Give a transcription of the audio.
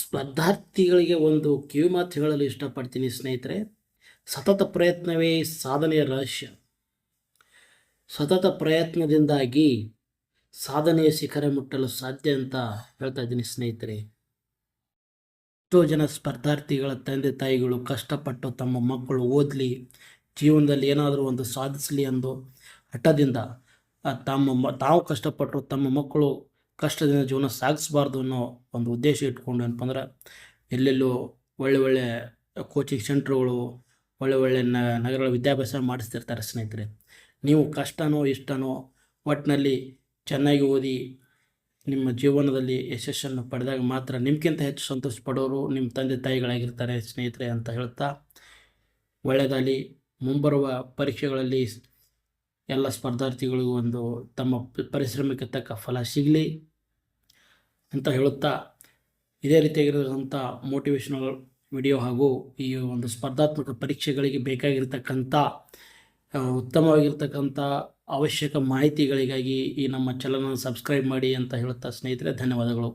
ಸ್ಪರ್ಧಾರ್ಥಿಗಳಿಗೆ ಒಂದು ಕಿವಿಮಾತು ಹೇಳಲು ಇಷ್ಟಪಡ್ತೀನಿ ಸ್ನೇಹಿತರೆ. ಸತತ ಪ್ರಯತ್ನವೇ ಸಾಧನೆಯ ರಹಸ್ಯ. ಸತತ ಪ್ರಯತ್ನದಿಂದಾಗಿ ಸಾಧನೆಯ ಶಿಖರ ಮುಟ್ಟಲು ಸಾಧ್ಯ ಅಂತ ಹೇಳ್ತಾ ಇದ್ದೀನಿ ಸ್ನೇಹಿತರೆ. ಎಷ್ಟೋ ಜನ ಸ್ಪರ್ಧಾರ್ಥಿಗಳ ತಂದೆ ತಾಯಿಗಳು ಕಷ್ಟಪಟ್ಟು ತಮ್ಮ ಮಕ್ಕಳು ಓದಲಿ, ಜೀವನದಲ್ಲಿ ಏನಾದರೂ ಒಂದು ಸಾಧಿಸಲಿ ಎಂದು ಹಠದಿಂದ ತಮ್ಮ ತಾವು ಕಷ್ಟಪಟ್ಟರು ತಮ್ಮ ಮಕ್ಕಳು ಕಷ್ಟದಿಂದ ಜೀವನ ಸಾಗಿಸ್ಬಾರ್ದು ಅನ್ನೋ ಒಂದು ಉದ್ದೇಶ ಇಟ್ಕೊಂಡು ಅಂದ್ರೆ ಎಲ್ಲೆಲ್ಲೋ ಒಳ್ಳೆ ಒಳ್ಳೆ ಕೋಚಿಂಗ್ ಸೆಂಟ್ರುಗಳು ಒಳ್ಳೆ ಒಳ್ಳೆ ನ, ನಗರಗಳ ವಿದ್ಯಾಭ್ಯಾಸ ಮಾಡಿಸ್ತಿರ್ತಾರೆ ಸ್ನೇಹಿತರೆ. ನೀವು ಕಷ್ಟನೋ, ಇಷ್ಟನೋ ಒಟ್ಟಿನಲ್ಲಿ ಚೆನ್ನಾಗಿ ಓದಿ ನಿಮ್ಮ ಜೀವನದಲ್ಲಿ ಯಶಸ್ಸನ್ನು ಪಡೆದಾಗ ಮಾತ್ರ ನಿಮ್ಗಿಂತ ಹೆಚ್ಚು ಸಂತೋಷ ಪಡೋರು ನಿಮ್ಮ ತಂದೆ ತಾಯಿಗಳಾಗಿರ್ತಾರೆ ಸ್ನೇಹಿತರೆ ಅಂತ ಹೇಳ್ತಾ ಒಳ್ಳೆಯದಾಗಲಿ ಮುಂಬರುವ ಪರೀಕ್ಷೆಗಳಲ್ಲಿ ಎಲ್ಲ ಸ್ಪರ್ಧಾರ್ಥಿಗಳಿಗೂ ಒಂದು ತಮ್ಮ ಪರಿಶ್ರಮಕ್ಕೆ ತಕ್ಕ ಫಲ ಸಿಗಲಿ ಅಂತ ಹೇಳುತ್ತಾ ಇದೇ ರೀತಿಯಾಗಿರತಕ್ಕಂಥ ಮೋಟಿವೇಶ್ನಲ್ ವಿಡಿಯೋ ಹಾಗೂ ಈ ಒಂದು ಸ್ಪರ್ಧಾತ್ಮಕ ಪರೀಕ್ಷೆಗಳಿಗೆ ಬೇಕಾಗಿರ್ತಕ್ಕಂಥ ಉತ್ತಮವಾಗಿರ್ತಕ್ಕಂಥ ಅವಶ್ಯಕ ಮಾಹಿತಿಗಳಿಗಾಗಿ ಈ ನಮ್ಮ ಚಾನಲನ್ನು ಸಬ್ಸ್ಕ್ರೈಬ್ ಮಾಡಿ ಅಂತ ಹೇಳುತ್ತಾ ಸ್ನೇಹಿತರೆ, ಧನ್ಯವಾದಗಳು.